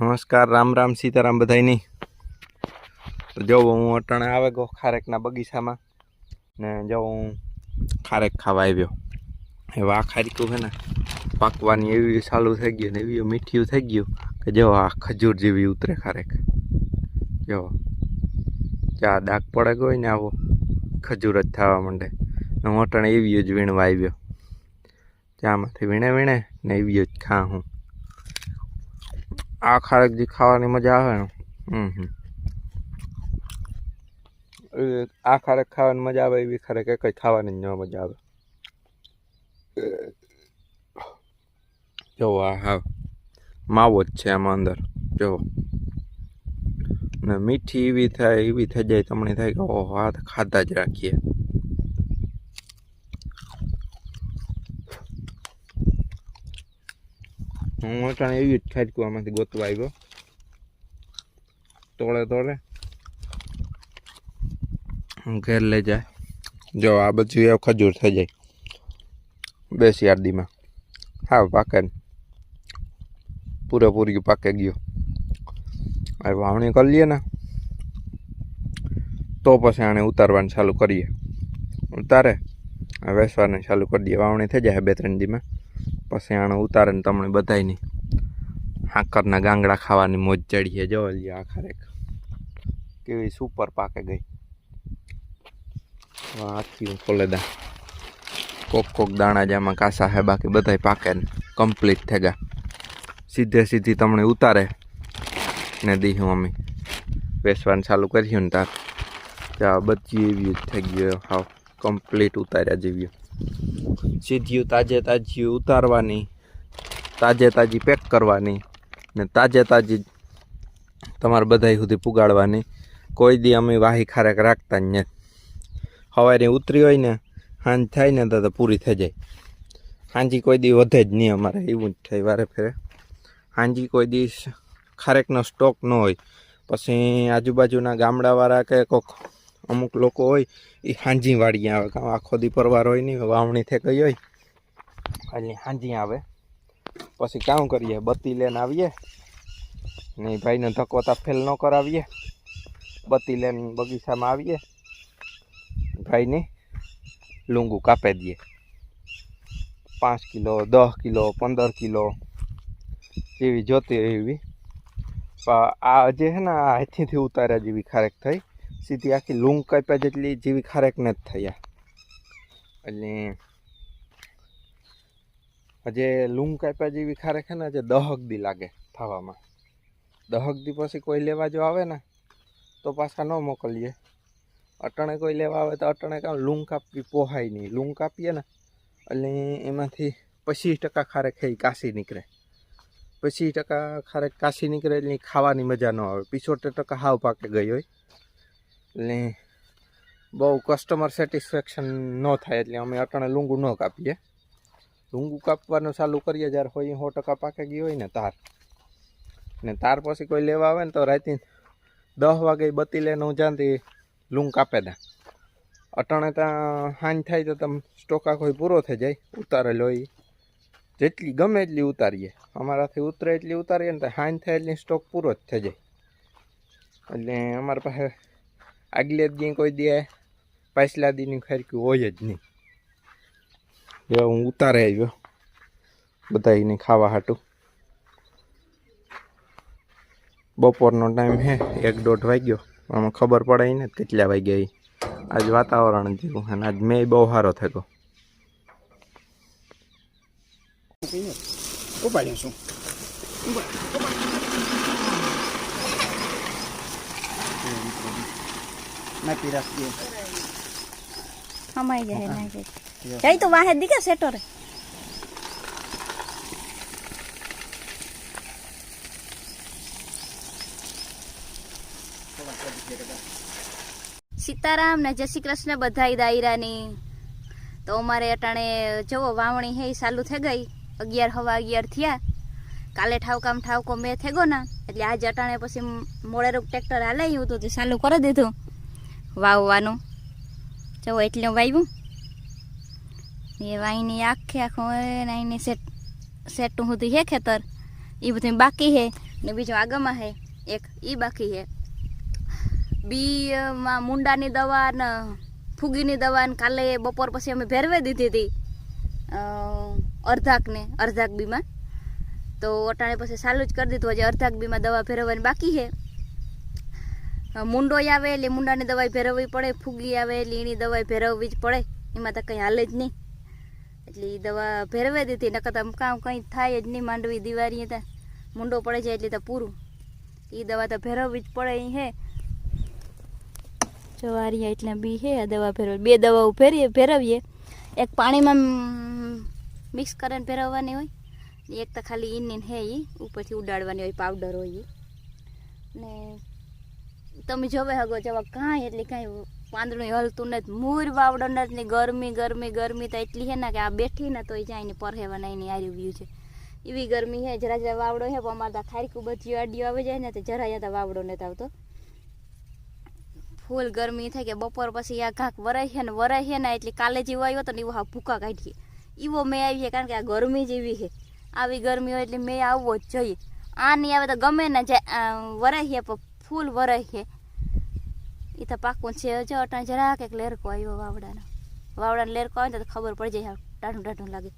નમસ્કાર, રામ રામ સીતારામ બધાયની. તો જો હું અટાણે આવે ગયો ખારેકના બગીચામાં ને જો હું ખારેક ખાવા આવ્યો. હવે આ ખારીકું છે ને, પાકવાની એવી ચાલુ થઈ ગયું ને એવી મીઠી થઈ ગયું કે જો આ ખજૂર જેવી ઉતરે ખારેક. જો ચા ડાક પડે ગયો ને આવો, ખજૂર જ થવા માંડે. હું અટાણે એવી જ વીણવા આવ્યો. ચામાંથી વીણે વીણે ને એવી જ ખા હું. આ ખારેક જે ખાવાની મજા આવે ને. હમ હમ. એ આ ખારેક ખાવાની મજા આવે એવી ખારેક એક ખાવાની જ ન મજા આવે. જો આ હા માવો જ છે આમાં અંદર. જો. ને મીઠી એવી થાય એવી થઈ જાય તમને થાય કે ઓહો આ ખાધા જ રાખીએ. હું અટાણે એવી જ ખાટકું આમાંથી ગોતવા આવ્યો. તોડે તોડે. ઘેર લઈ જાય. જો, આ બધું ખજૂર થઈ જાય. બે શિયાળીમાં હા, પાકે પૂરેપૂરી પાકે ગયો. હવે વાવણી કરી લઈએ ને, તો પછી આને ઉતારવાનું ચાલુ કરીએ. ઉતારે વેસવાને ચાલુ કરી દઈએ. વાવણી થઈ જાય બે ત્રણ દીમાં. પછી આણે ઉતારે ને તમને બધાની હાકરના ગાંગડા ખાવાની મોજ ચડીએ જો લ્યો આ ખરેખ કેવી સુપર પાકે ગઈ. આખી કોલેદા કોક કોક દાણા જેમાં કાસા હે, બાકી બધાય પાકે ને કમ્પ્લીટ થઈ ગયા સીધે સીધી તમને ઉતારે ને દીધું અમે વેસવાનું ચાલુ કર્યું ને તાર. ત્યાં બધી એવી થઈ ગયો હાવ કમ્પ્લીટ ઉતાર્યા જેવી. સીધ્યું તાજે તાજી ઉતારવાની, તાજે તાજી પેક કરવાની ને તાજે તાજી તમારે બધાય સુધી પુગાડવાની. કોઈ દી અમે વાહી ખારેક રાખતા જ નથી. સવારે ઉતરી હોય ને સાંજ થાય ને તો પૂરી થઈ જાય. સાંજી કોઈ દી વધે જ નહીં અમારે, એવું જ થાય વારે ફેરે. સાંજી કોઈ દી ખારેકનો સ્ટોક ન હોય. પછી આજુબાજુના ગામડાવાળા કે કોક અમુક લોકો હોય એ હાંજી વાળી આવે. કાં આખો દી પરવાર હોય નહીં, વાવણી થઈ ગઈ હોય. એટલે હાંજી આવે. પછી કામ કરીએ? બત્તી લઈને આવીએ. ને ભાઈને ધકવતા ફેલ ન કરાવીએ. બત્તી લઈને બગીચામાં આવીએ. ભાઈને લૂંગું કાપી દઈએ. પાંચ કિલો, દસ કિલો, પંદર કિલો જેવી જોતી એવી. આ જે છે ને, આ હાથીથી ઉતાર્યા જેવી ખારેક થઈ. સીધી આખી લૂંગ કાપ્યા જેટલી જેવી ખારેક ન જ થયા એટલે જે લૂંગ કાપ્યા જેવી ખારેક છે ને જે દહક દી લાગે થવામાં. દહક દી પછી કોઈ લેવા જો આવે ને, તો પાછા ન મોકલીએ. અટાણે કોઈ લેવા આવે તો અટણે કામ લૂંગ કાપવી પોહાય નહીં. લૂંગ કાપીએ ને, એટલે એમાંથી પચીસ ટકા ખારેક એ કાશી નીકળે. પચીસ ટકા ખારેક કાશી નીકળે એટલે ખાવાની મજા ન આવે. પિછોતેર ટકા હાવ પાકે ગઈ હોય. એટલે બહુ કસ્ટમર સેટિસ્ફેક્શન ન થાય એટલે અમે અટાણે લૂંગું ન કાપીએ. લૂંગું કાપવાનું ચાલુ કરીએ જ્યારે હોય સો ટકા પાકે ગઈ હોય ને તાર. ને તાર પછી કોઈ લેવા આવે ને તો રાતે દસ વાગે બત્તી લઈને હું જાણતી લૂંગ કાપે દા અટાણે ત્યાં હાંજ થાય તો તમે સ્ટોકા કોઈ પૂરો થઈ જાય, ઉતારેલો હોય જેટલી ગમે એટલી ઉતારીએ. અમારાથી ઉતરે એટલી ઉતારીએ ને તો હાંજ થાય એટલી સ્ટોક પૂરો જ થઈ જાય. એટલે અમારા પાસે આગલે દી કોઈ દે પાછલા દીની ખરકી હોય જ નહીં. જો હું ઉતારે આવ્યો બધા એને ખાવા હાટું. બપોરનો ટાઈમ હે, એક દોઢ વાગ્યો. આમાં ખબર પડે ને કેટલા વાગ્યા એ. આજ વાતાવરણ જેવું અને આજ મેં બહુ સારો થયો ઉપાડ્યું છું નાખી રાખીએ હમાઈ જાય નાખે જઈ તો વાહે દીકે સેટો રે. સીતારામ ને જય શ્રી કૃષ્ણ બધાય દાયરાની. તો અમારે અટાણે જવો વાવણી હે ચાલુ થઈ ગઈ. અગિયાર હવા અગિયાર થયા. કાલે ઠાવકામ ઠાવકો મેં થઈ ગયો ને. એટલે આજે અટાણે પછી મોડે રૂપ ટ્રેક્ટર હાલાયું હતું તે ચાલુ કરી દીધું. વાવવાનું. જો એટલે વાવ્યું એ વાઈની આખે આખું એની સેટ, સેટું સુધી હે ખેતર. એ બધું બાકી હે ને બીજો આગળમાં હે એક એ બાકી હે. બીમાં મુંડાની દવા ને, ફૂગીની દવા ને કાલે બપોર પછી અમે ભેરવી દીધી હતી અર્ધાકને અર્ધાક બીમાં. તો અટાણે પછી ચાલુ જ કરી દીધું, હજી અર્ધાક બીમાં દવા ફેરવવાની બાકી છે અ, મુંડો આવે એટલે મુંડાની દવાઈ ફેરવવી પડે ફૂગી આવે એટલે એની દવાઈ ફેરવવી જ પડે. એમાં તો કંઈ હાલે જ નહીં. એટલે એ દવા ફેરવી દીધી નકર તો કામ કંઈ થાય જ નહીં માંડવી દિવાળી ત્યાં મુંડો પડે જાય એટલે તો પૂરું. એ દવા તો ફેરવવી જ પડે અહીં હે. જવારિયા એટલે બી હે આ દવા ફેરવ બે દવાઓ ફેરીએ ફેરવીએ એક પાણીમાં મિક્સ કરીને ફેરવવાની હોય એક તો ખાલી ઇન હે એ ઉપરથી ઉડાડવાની હોય પાવડર હોય એ ને તમે જોવે હગો જવા કાંઈ એટલે કાંઈ પાંદડું હલતું નથી. મૂર વાવડો નથી ગરમી ગરમી ગરમી તો એટલી હે ને કે આ બેઠી ને તોય જાય ને પરહેવા નહીં હારી વ્યૂ છે. એવી ગરમી હે જરા જરા વાવડો હે, પણ અમારે ત્યાં ખારીકું બધી અડીઓ આવી જાય ને તો જરા જતા વાવડો નથી આવતો. ફૂલ ગરમી થાય કે બપોર પછી આ ઘાક વરાય છે ને વરાય છે ને એટલે કાલે જેવો આવ્યો તો ને એવો હા ભૂકા કાઢીએ. એવો મેં આવી છે કારણ કે આ ગરમી જેવી છે આવી ગરમી હોય એટલે મેં આવવો જ જોઈએ. આ નહીં આવે તો ગમે ને છે પણ ફૂલ વરાય છે એ તો પાકું છે, જો અટાણ જરા કંઈક લેરકો આવ્યો વાવડાનો. વાવડાનો લેરકો આવે તો ખબર પડી જાય ટાઢું ટાઢું લાગે.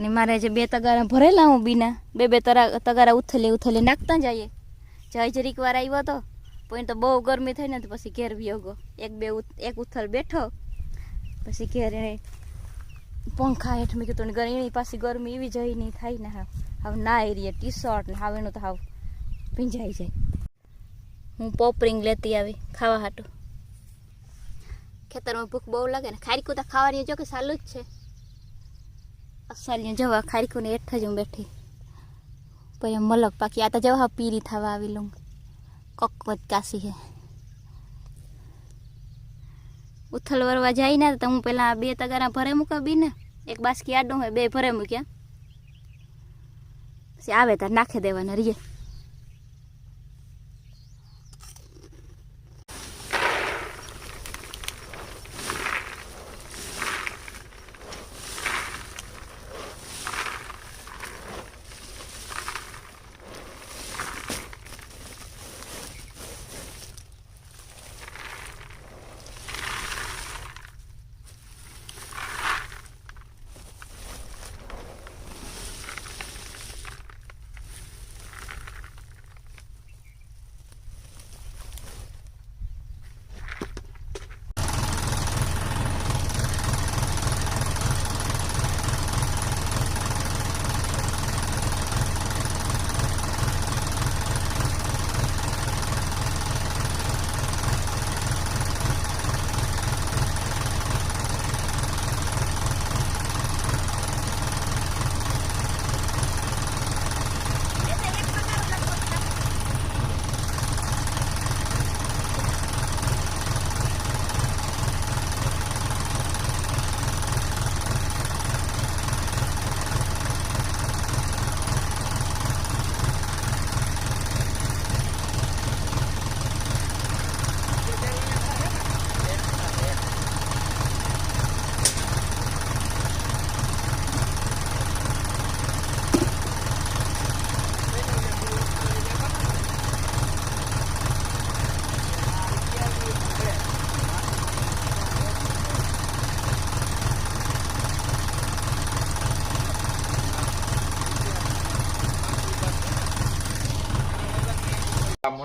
ને મારે જે બે તગારા ભરેલા હું બીના, બે બે તરા, તગારા ઉથલે ઉથલે નાખતા જઈએ. જય જરીક વાર આવ્યો તો, પણ તો બહુ ગરમી થઈ ને તો પછી ઘેર વ્યો ગયો એક બે એક ઉથલ બેઠો, પછી ઘેર એને પંખા હેઠ મેં કીધું ને એની પાછી ગરમી એવી જઈ નહીં થાય ને હા હવે ના એરીએ ટી શર્ટ ને હાવ એનું તો હાવ ભીંજાઈ જાય. હું પોપરિંગ લેતી આવી, ખાવા હાટું. ખેતરમાં ભૂખ બહુ લાગે ને, ખારીકું તો ખાવાની જો કે સાલું જ છે. અસલિયું જવા ખારીકુને હેઠ જ હું બેઠી. પછી મલક પાકી, આ તો જવા પીરી થવા આવી લઉં કકવત કાશી હે. ઉથલ વરવા જાય ને તો હું પહેલાં બે તગારા ભરે મૂકા બી ને એક બાસકી આડું હોય, બે ભરે મૂક્યા. પછી આવે તાર નાખી દેવાના રીએ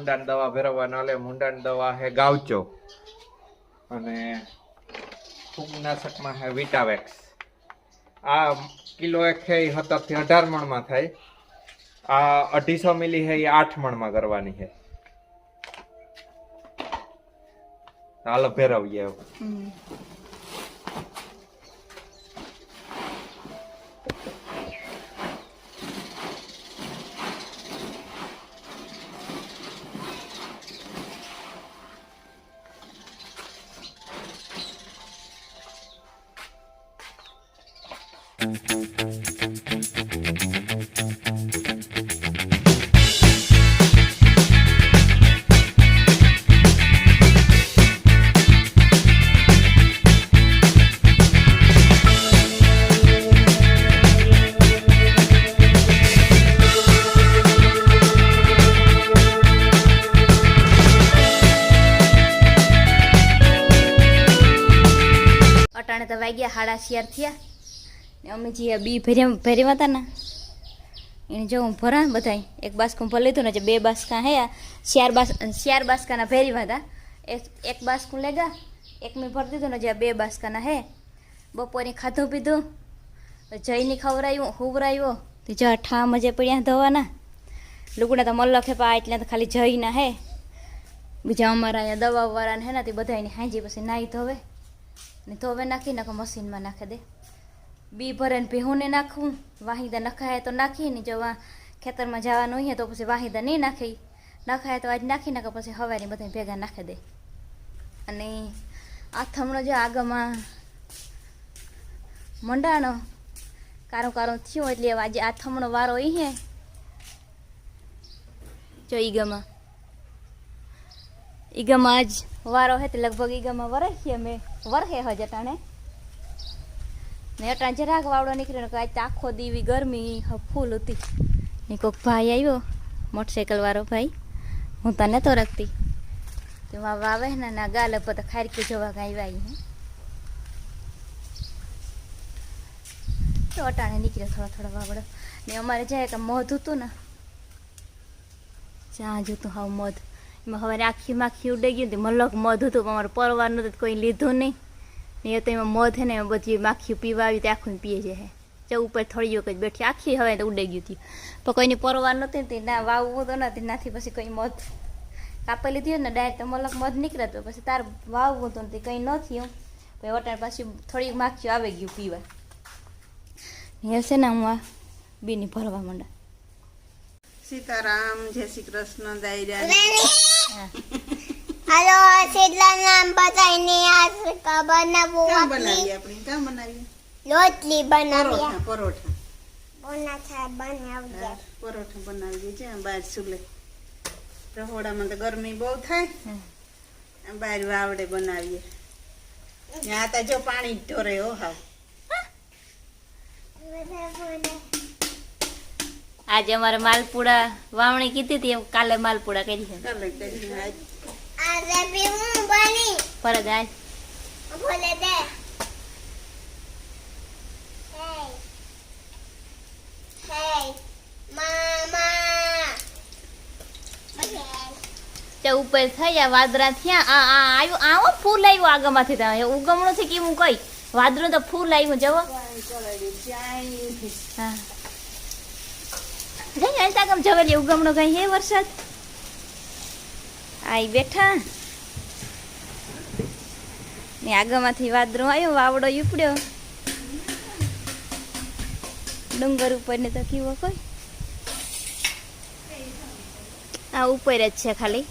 મુંડાની દવા ભેરવવા ન લે મુંડાની દવા હે ગાવચો. અને ફૂગનાશકમાં હે વિટાવેક્સ. આ કિલો એક છે એ સત્તરથી અઢાર મણમાં થાય. આ અઢીસો મિલી છે એ આઠ મણમાં કરવાની છે હાલો ફેરવીએ વાગ્યા સાડા ચાર થયા. ને અમે જે બી ભર્યા ભર્યા હતા ને એને જો હું ભરા બધાય, એક બાસ્કું ભરી લીધું ને જે બે બાસ્કા હે ચાર બાસ ચાર બાસ્કાના ભેર્યા હતા. એક એક બાસ્કું લેગા, એક મેં ભરી દીધું ને જે બે બાસ્કાના હે. બપોરે ખાધું પીધું, જઈને ખવરાયું હુવરાયો, તે જ ઠામ જે પડ્યા ધોવાના. લુગડા તો મલ્લખે પા એટલે તો ખાલી જઈને હે. બીજા અમારા અહીંયા દવાવાળાને હે ને તે બધા એની હાંજી પછી નાહી ધોવે. ને ધોવે નાખી નાખો મશીનમાં નાખી દે. બી ભરે ને ભેહુંને નાખવું વાહિદા નખાય તો નાખીએ ને જો ખેતરમાં જવાનું હોય તો પછી વાહિદા નહીં નાખી. નખાય તો આજ નાખી નાખો, પછી હવારી બધા ભેગા નાખી દે. અને આ થમણો જો આગમાં મંડાણો કારો કારો થયો એટલે આજે આ થમણો વારો ઈ હે. જો ઈગામાં ઈગામાં આજ વારો હે તે લગભગ ઈગામાં વરસીએ અમે, વરહે હજ અટાણે. ને અટાણે જરાક વાવડો નીકળ્યો ને આજ તો આખો દીવી ગરમી ફૂલ હતી. ને કોઈક ભાઈ આવ્યો મોટરસાઇકલ વાળો ભાઈ, હું તને તો રાખતી. તેમાં વાવે ને ના ગાલે બધા ખારકી જોવા કાંઈ આવી હે. તો અટાણે નીકળ્યો થોડો થોડો વાવડો. ને અમારે જાય કે મધ હતું ને, જ્યાં જોતું હાવ મધ એમાં હવે આખી માખી ઉડી ગયું હતી મલક મધ હતું, પણ અમારે પરવાનું હતું કોઈ લીધું નહીં. ને એ તો એમાં મધ ને બધી માખી પીવા આવી તો આખું પીએ છે જે ઉપર થોડી વખત બેઠી, આખી હવે તો ઉડાઈ ગયું હતી પણ કોઈની પરવાર નહોતી તે ના વાવવું તો નથી નાથી પછી કોઈ મધ કાપી લીધી હોય ને ડાયરેક્ટ મલક મધ નીકળે તો પછી તાર વાવવું તો નથી કંઈ ન થયું. પછી વટાણ પાછી થોડીક માખીઓ આવી ગયું પીવા. ને હશે ને હું આ બીની ભરવા માંડા સીતારામ, જય શ્રી કૃષ્ણ દાયરા હાલો શેટલા નામ બતાવીને આ બનાવવું ક્યાં આપણી બનાવીએ આપણે? ક્યાં બનાવી લોટલી બનાવી પરોઠા પરોઠા. બોના છા બનાવીએ હા, પરોઠા બનાવી દેજે બહાર સુલે રહોડામાં તો ગરમી બહુ થાય. બહાર વાવડે બનાવીએ. ત્યાં તો જો પાણી ઢોરે હો હાવ. આજે અમારે માલપુડા વાવણી કીધી હતી કાલે માલપુડા કરી છે. ચાલે આજ આ રેપી હું બની. પરત આજ બોલે દે. હે. હે મામા. ઓકે તે ઉપર થયા વાદરા થયા આ આ આવ્યું આવો ફૂલ આવ્યું આગળમાંથી ત્યાં ઉગમણું કે હું કઈ? વાદળું તો ફૂલ આવ્યું જવો હા. જઈ હાલતા ગમ જવેલી ઉગમણો કઈ હે વરસાદ? આઈ બેઠા. ને આગળમાંથી વાદરો આવ્યો, વાવડો ઉપડ્યો. ડુંગર ઉપર ને તો કેવો કોઈ. આ ઉપર જ છે ખાલી.